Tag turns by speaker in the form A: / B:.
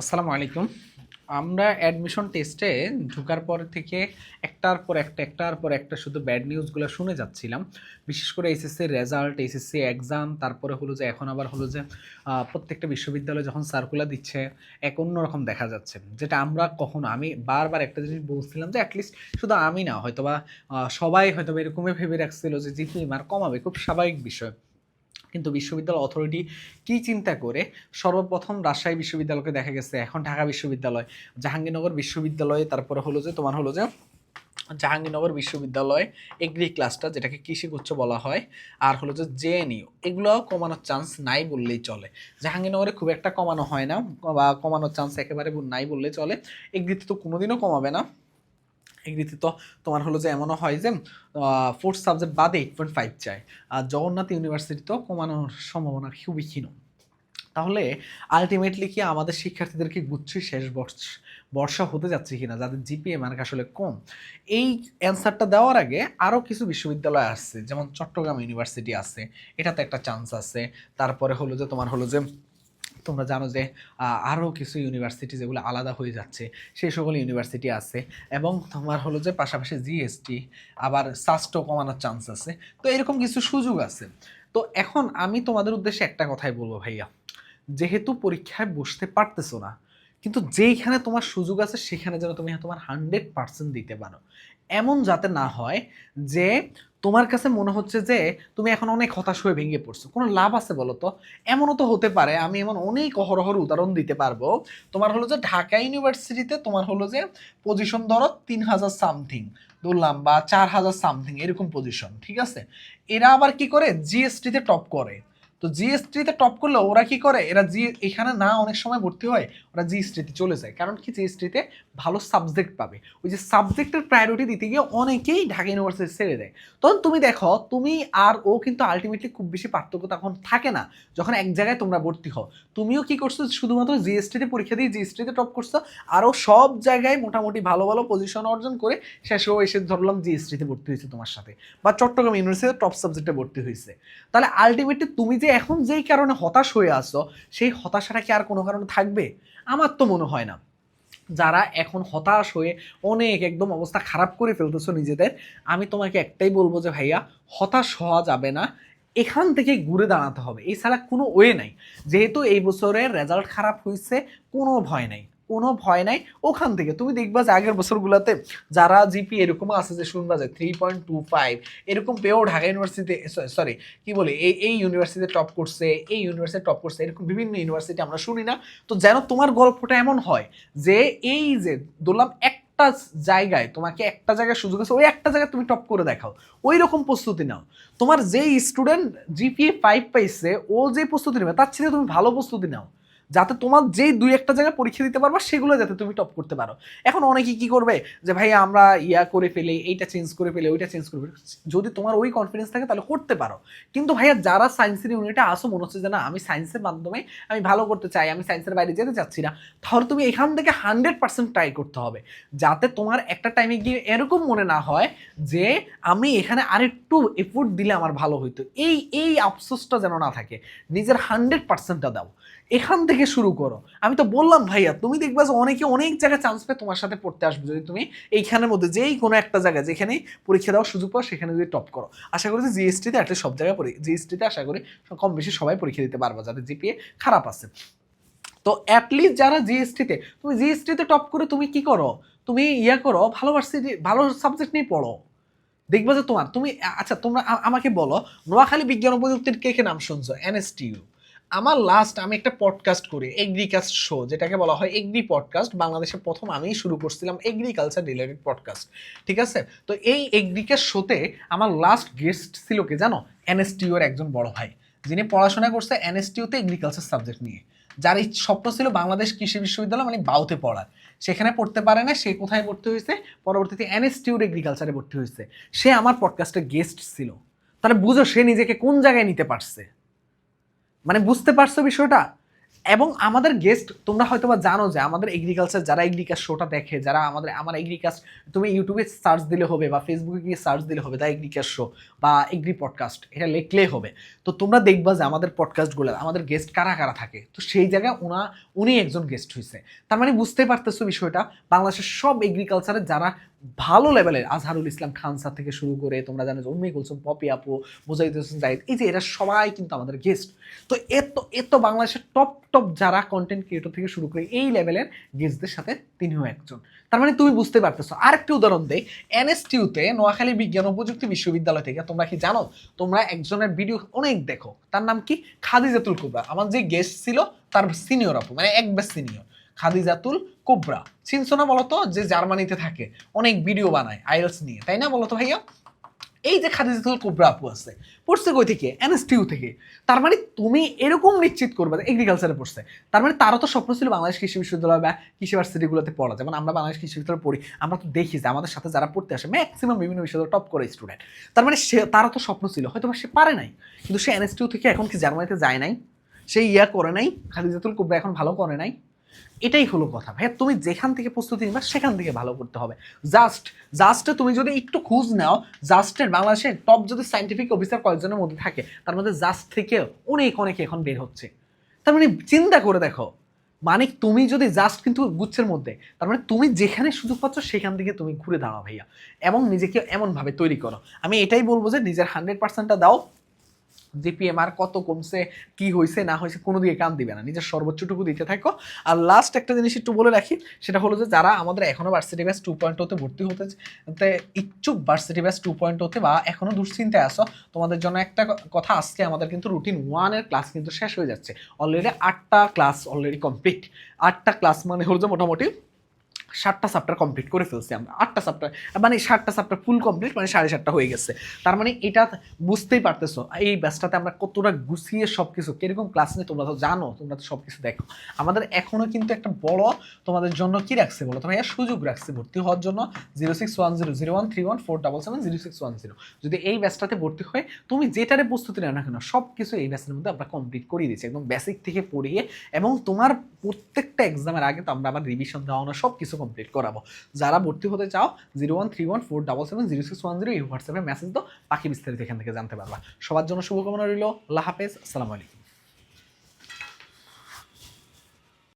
A: আসসালামু আলাইকুম। আমরা অ্যাডমিশন টেস্টে ঢোকার পর থেকে একটার পর একটা, একটার পর একটা শুধু ব্যাড নিউজগুলো শুনে যাচ্ছিলাম। বিশেষ করে এসএসসি রেজাল্ট এসএসসি এক্সাম তারপরে হলো যে এখন আবার হলো যে প্রত্যেকটা বিশ্ববিদ্যালয়ে যখন সার্কুলার দিচ্ছে, এক অন্যরকম দেখা যাচ্ছে। যেটা আমরা কখনো, আমি বারবার একটা জিনিস বলছিলাম যে অ্যাটলিস্ট শুধু আমি না, হয়তোবা সবাই হয়তো এরকমই ভেবে রাখছিল যে জিপি মার কমাবে, খুব স্বাভাবিক বিষয়। কিন্তু বিশ্ববিদ্যালয় অথরিটি কি চিন্তা করে? সর্বপ্রথম রাজশাহী বিশ্ববিদ্যালয়কে দেখা গেছে, এখন ঢাকা বিশ্ববিদ্যালয়। জাহাঙ্গীরনগর বিশ্ববিদ্যালয়, তারপরে হলো যে, তোমার হলো যে, জাহাঙ্গীরনগর বিশ্ববিদ্যালয় এগ্রি ক্লাসটা যেটাকে কৃষি গুচ্ছ বলা হয়, আর হলো যে জেএনইউ এগুলো কমানোর চান্স নাই বললেই চলে। জাহাঙ্গীরনগরে খুব একটা কমানো হয় না, বা কমানোর চান্স একেবারে নাই বললেই চলে। এগ্রিতে তো কোনোদিনও কমাবে না। এগ্রিতে তো তোমার হলো যে এমনও হয় যে ফোর্থ সাবজেক্ট বাদে এইট পয়েন্ট ফাইভ চায় আর জগন্নাথ ইউনিভার্সিটি তো কমানোর সম্ভাবনা খুবই ক্ষীণ। তাহলে আলটিমেটলি কি আমাদের শিক্ষার্থীদেরকে গুচ্ছই শেষ বর্ষ, বর্ষা হতে যাচ্ছে কিনা, যাদের জিপিএ মার্ক আসলে কম? এই অ্যান্সারটা দেওয়ার আগে আরও কিছু বিশ্ববিদ্যালয় আসছে, যেমন চট্টগ্রাম ইউনিভার্সিটি আছে, এটাতে একটা চান্স আছে। তারপরে হলো যে তোমার হলো যে তোমরা জানো যে আরও কিছু ইউনিভার্সিটি যেগুলো আলাদা হয়ে যাচ্ছে। সেই সকল ইউনিভার্সিটি আছে এবং তোমার হলো যে পাশাপাশি জিএসটি আবার সাস্টও কমানোর চান্স আছে। তো এরকম কিছু সুযোগ আছে। তো এখন আমি তোমাদের উদ্দেশ্যে একটা কথাই বলব ভাইয়া। যেহেতু পরীক্ষায় বসতে পারতেছো না, কিন্তু যেইখানে তোমার সুযোগ আছে সেখানে যেন তুমি তোমার হান্ড্রেড পার্সেন্ট দিতে পারো। এমন যাতে না হয় যে তোমার কাছে মনে হচ্ছে যে তুমি এখন অনেক হতাশ হয়ে ভেঙে পড়ছো। কোনো লাভ আছে বলো তো? এমনও তো হতে পারে, আমি এমন অনেক অহরহর উদাহরণ দিতে পারব। তোমার হলো যে ঢাকা ইউনিভার্সিটিতে তোমার হলো যে পজিশন ধরো তিন হাজার সামথিং ধরলাম, বা চার হাজার সামথিং এরকম পজিশন ঠিক আছে? এরা আবার কি করে? জিএসটিতে টপ করে। তো জিএসটিতে টপ করলে ওরা কি করে? এরা জি এখানে না অনেক সময় ভর্তি হয়, ওরা জিএসটিতে চলে যায়। কারণ কি জিএসটিতে ভালো সাবজেক্ট পাবে। ওই যে সাবজেক্টের প্রায়োরিটি দিতে গিয়ে অনেকেই ঢাকা ইউনিভার্সিটি ছেড়ে দেয়। তখন তুমি দেখো, তুমি আর ও কিন্তু আলটিমেটলি খুব বেশি পার্থক্য তখন থাকে না। যখন এক জায়গায় তোমরা ভর্তি হও। তুমিও কি করছ? শুধুমাত্র জিএসটিতে পরীক্ষা দিয়ে জিএসটিতে টপ করছ। আরও সব জায়গায় মোটামুটি ভালো ভালো পজিশন অর্জন করে শেষেও এসে ধরলাম জিএসটিতে ভর্তি হয়েছে তোমার সাথে। বা চট্টগ্রাম ইউনিভার্সিটিতে টপ সাবজেক্টে ভর্তি হয়েছে। তাহলে আলটিমেটলি তুমি যে এখন যেই কারণে হতাশ হয়ে আসো সেই হতাশাটা কি আর কোনো কারণে থাকবে? আমার তো মনে হয় না। যারা এখন হতাশ হয়ে অনেক একদম অবস্থা খারাপ করে ফেলতেছো নিজেদের, আমি তোমাকে একটাই বলব যে, ভাইয়া, হতাশ হওয়া যাবে না। এখান থেকে ঘুরে দাঁড়াতে হবে। এছাড়া কোনো ওয়ে নাই। যেহেতু এই বছরের রেজাল্ট খারাপ হয়েছে কোনো ভয় নাই। কোনো ভয় নাই, ওখান থেকে। তুমি দেখবা যে আগের বছরগুলোতে যারা জিপি এরকম আছে যে শুনবা যে থ্রি পয়েন্ট টু ফাইভ এরকম পেয়েও ঢাকা ইউনিভার্সিটিতে সরি কি বলে এই এই ইউনিভার্সিটিতে টপ করছে, এই ইউনিভার্সিটি টপ করছে, এরকম বিভিন্ন ইউনিভার্সিটি আমরা শুনি না। তো যেন তোমার গল্পটা এমন হয় যে এই যে ধরলাম একটা জায়গায় তোমাকে একটা জায়গায় সুযোগ আছে, ওই একটা জায়গায় তুমি টপ করে দেখাও, ওই রকম প্রস্তুতি নাও। তোমার যেই স্টুডেন্ট জিপিএ ফাইভ পাইছে, ও যে প্রস্তুতি নেবে, তার চেয়ে তুমি ভালো প্রস্তুতি নাও। যাতে তোমার যেই দুই একটা জায়গায় পরীক্ষা দিতে পারবা, সেগুলো যাতে তুমি টপ করতে পারো। এখন অনেকে কি করবে যে ভাই আমরা ইয়া করে ফেলে, এইটা চেঞ্জ করে ফেলে, ওইটা চেঞ্জ করে ফেলে। যদি তোমার ওই কনফিডেন্স থাকে, তাহলে করতে পারো। কিন্তু ভাইয়া, যারা সায়েন্সের ইউনিটে আসো মনে হচ্ছে যে, না, আমি সায়েন্সের মাধ্যমে আমি ভালো করতে চাই, আমি সায়েন্সের বাইরে যেতে চাচ্ছি না। তাহলে তুমি এখান থেকে হান্ড্রেড পার্সেন্ট ট্রাই করতে হবে। যাতে তোমার একটা টাইমে গিয়ে এরকম মনে না হয় যে, আমি এখানে আরেকটু এফোর্ট দিলে আমার ভালো হইতো। এই এই আফসোসটা যেন না থাকে। নিজের হান্ড্রেড পার্সেন্টটা দাও। এখান থেকে শুরু করো। আমি তো বললাম, ভাইয়া, তুমি দেখবা যে অনেকে অনেক জায়গায় চান্স পেয়ে তোমার সাথে পড়তে আসবে। যদি তুমি এইখানের মধ্যে যেই কোনো একটা জায়গায় যেখানে পরীক্ষা দেওয়ার সুযোগ পাও, সেখানে যদি টপ করো। আশা করি জিএসটিতে একটা সব জায়গায় জিএসটিতে আশা করি কম বেশি সবাই পরীক্ষা দিতে পারবা, যাদের জিপিএ খারাপ আছে। তো অ্যাটলিস্ট যারা জিএসটিতে তুমি জিএসটিতে টপ করে তুমি কি করো? তুমি ইয়া করো, ভালো ভালো সাবজেক্ট নিয়ে পড়ো। দেখবে যে তোমার, তুমি আচ্ছা তোমরা আমাকে বলো, নোয়াখালী বিজ্ঞান ও প্রযুক্তির কে কে নাম শুনছো? এনএসটিইউ আমার লাস্ট আমি একটা পডকাস্ট করি এগ্রিকাস্ট শো যেটাকে বলা হয় এগ্রি পডকাস্ট বাংলাদেশে প্রথম আমিই শুরু করছিলাম এগ্রিকালচার রিলেটেড পডকাস্ট ঠিক আছে? তো এই এগ্রিকাস্ট শোতে আমার লাস্ট গেস্ট ছিল কি জানো? এনএসটিউ এর একজন বড় ভাই, যিনি পড়াশোনা করছে এনএসটিউতে এগ্রিকালচার সাবজেক্ট নিয়ে। যার এই স্বপ্ন ছিল বাংলাদেশ কৃষি বিশ্ববিদ্যালয় মানে বাউতে পড়ার। সেখানে পড়তে পারে না, সে কোথায় ভর্তি হয়েছে? পরবর্তীতে এনএসটিউর এগ্রিকালচারে ভর্তি হয়েছে। সে আমার পডকাস্টে গেস্ট ছিল। তাহলে বুঝো, সে নিজেকে কোন জায়গায় নিতে পারছে? মানে বুঝতে পারছ বিষয়টা? এবং আমাদের গেস্ট তোমরা হয়তো বা জানো যে আমাদের এগ্রিকালচার যারা এগ্রিকালচার শোটা দেখে, যারা আমাদের, আমার এগ্রিকালচার তুমি ইউটিউবে সার্চ দিলে হবে বা ফেসবুকে গিয়ে সার্চ দিলে হবে দা এগ্রিকালচার শো বা এগ্রি পডকাস্ট এটা লিখলেই হবে। তো তোমরা দেখবা যে আমাদের পডকাস্টগুলো আমাদের গেস্ট কারা কারা থাকে? তো সেই জায়গায় ওনা উনি একজন গেস্ট হয়েছে তার মানে বুঝতে পারতেছো বিষয়টা, বাংলাদেশের সব এগ্রিকালচারের যারা ভালো লেভেলের আজহারুল ইসলাম খান স্যার থেকে শুরু করে তোমরা জানো যে উম্মি কুলসুম, পপি আপু, মুজাহিদ হোসেন জাহিদ, এই যে এরা সবাই কিন্তু আমাদের গেস্ট তো এত এত বাংলাদেশের টপ টপ যারা কন্টেন্ট ক্রিয়েটর থেকে শুরু করে এই লেভেলের গেস্টদের সাথে তিনিও একজন। তার মানে তুমি বুঝতে পারতেছো। আরেকটি উদাহরণ দেই এনএসটিউতে নোয়াখালী বিজ্ঞান ও প্রযুক্তি বিশ্ববিদ্যালয় থেকে, তোমরা কি জানো? তোমরা একজনের ভিডিও অনেক দেখো। তার নাম কি? খাদিজাতুল কুবরা। আমার যে গেস্ট ছিল, তার সিনিয়র আপু মানে এক বেশ সিনিয়র খাদিজাতুল কোবরা। চিনছো না বলতো যে জার্মানিতে থাকে? অনেক ভিডিও বানায় আইএলস নিয়ে। তাই না বলতো ভাইয়া? এই যে খাদিজাতুল কোবরা আপু আছে, পড়ছে কই থেকে? এনএসটিউ থেকে। তার মানে তুমি এরকম নিশ্চিত করবে এগ্রিকালচারে পড়ছে। তার মানে তারও তো স্বপ্ন ছিল বাংলাদেশ কৃষি বিশ্ববিদ্যালয় বা কৃষি ভার্সিটিগুলোতে পড়া যেমন আমরা বাংলাদেশ কৃষি বিশ্ববিদ্যালয়ে পড়ি, আমরা তো দেখি যে আমাদের সাথে যারা পড়তে আসে ম্যাক্সিমাম বিভিন্ন বিশ্ববিদ্যালয় টপ করে স্টুডেন্ট তার মানে সে, তারও তো স্বপ্ন ছিল। হয়তো সে পারে নাই। কিন্তু সে এনএসটিউ থেকে এখন কি জার্মানিতে যায় নাই? সে ইয়া করে নাই, খাদিজাতুল কুবরা এখন ভালো করে নাই? এটাই হলো কথা। ভাই তুমি যেখান থেকে প্রস্তুতি নিবা, সেখান থেকে ভালো করতে হবে। জাস্ট জাস্টে তুমি যদি একটু খোঁজ নাও জাস্টের বাংলাদেশের টপ যদি সাইন্টিফিক অফিসার কয়েকজনের মধ্যে থাকে, তার মধ্যে জাস্ট থেকে অনেক অনেক এখন বের হচ্ছে। তার মানে চিন্তা করে দেখো মানে তুমি যদি জাস্ট কিন্তু গুচ্ছের মধ্যে, তার মানে তুমি যেখানে সুযোগ পাচ্ছ, সেখান থেকে তুমি ঘুরে দাঁড়াও ভাইয়া। এবং নিজেকে এমনভাবে তৈরি করো। আমি এটাই বলব যে, নিজের হান্ড্রেড পার্সেন্টটা দাও জিপিএমআর কত কমছে, কি হয়েছে না হয়েছে কোনো দিকে কান দিবে না। নিজের সর্বোচ্চটুকু দিতে থাকো। আর লাস্ট একটা জিনিস একটু বলে রাখি, সেটা হলো যে যারা আমাদের এখনও ভার্সিটি ব্যাস টু পয়েন্ট ওতে ভর্তি হতে ইচ্ছুক ভার্সিটি ব্যাস টু পয়েন্ট ওতে বা এখনও দুশ্চিন্তায় আসো তোমাদের জন্য একটা কথা, আজকে আমাদের কিন্তু রুটিন ওয়ানের ক্লাস কিন্তু শেষ হয়ে যাচ্ছে। অলরেডি আটটা ক্লাস অলরেডি কমপ্লিট আটটা ক্লাস মানে হলো যে মোটামুটি ষাটটা চ্যাপ্টার কমপ্লিট করে ফেলছি আমরা, আটটা চ্যাপ্টার মানে ষাটটা চ্যাপ্টার ফুল কমপ্লিট মানে সাড়ে সাতটা হয়ে গেছে। তার মানে এটা বুঝতেই পারতেছো, এই ব্যাচটাতে আমরা কতটা গুছিয়ে সব কিছু কীরকম ক্লাস নিয়ে তোমরা তো জানো, তোমরা তো সব কিছু দেখো। আমাদের এখনও কিন্তু একটা বড় তোমাদের জন্য কি রাখছে বলো? তো ভাইয়া সুযোগ রাখছে, ভর্তি হওয়ার জন্য zero six one zero zero one three one four double seven zero six one zero যদি এই ব্যাচটাতে ভর্তি হয় তুমি যেটারে প্রস্তুতি নেও না কেন সব কিছু এই ব্যাচের মধ্যে আমরা কমপ্লিট করিয়ে দিচ্ছি, একদম বেসিক থেকে পড়িয়ে, এবং তোমার প্রত্যেকটা এক্সামের আগে তো আমরা আবার রিভিশন দেওয়ানো সব কিছু কমপ্লিট করাবো। যারা ভর্তি হতে চাও zero one three one four double seven zero six one zero এই হোয়াটসঅ্যাপে মেসেজ দাও পাখি বিস্তারিত এখান থেকে জানতে পারবা। সবার জন্য শুভকামনা রইল, আল্লাহ হাফেজ, আসসালামু আলাইকুম।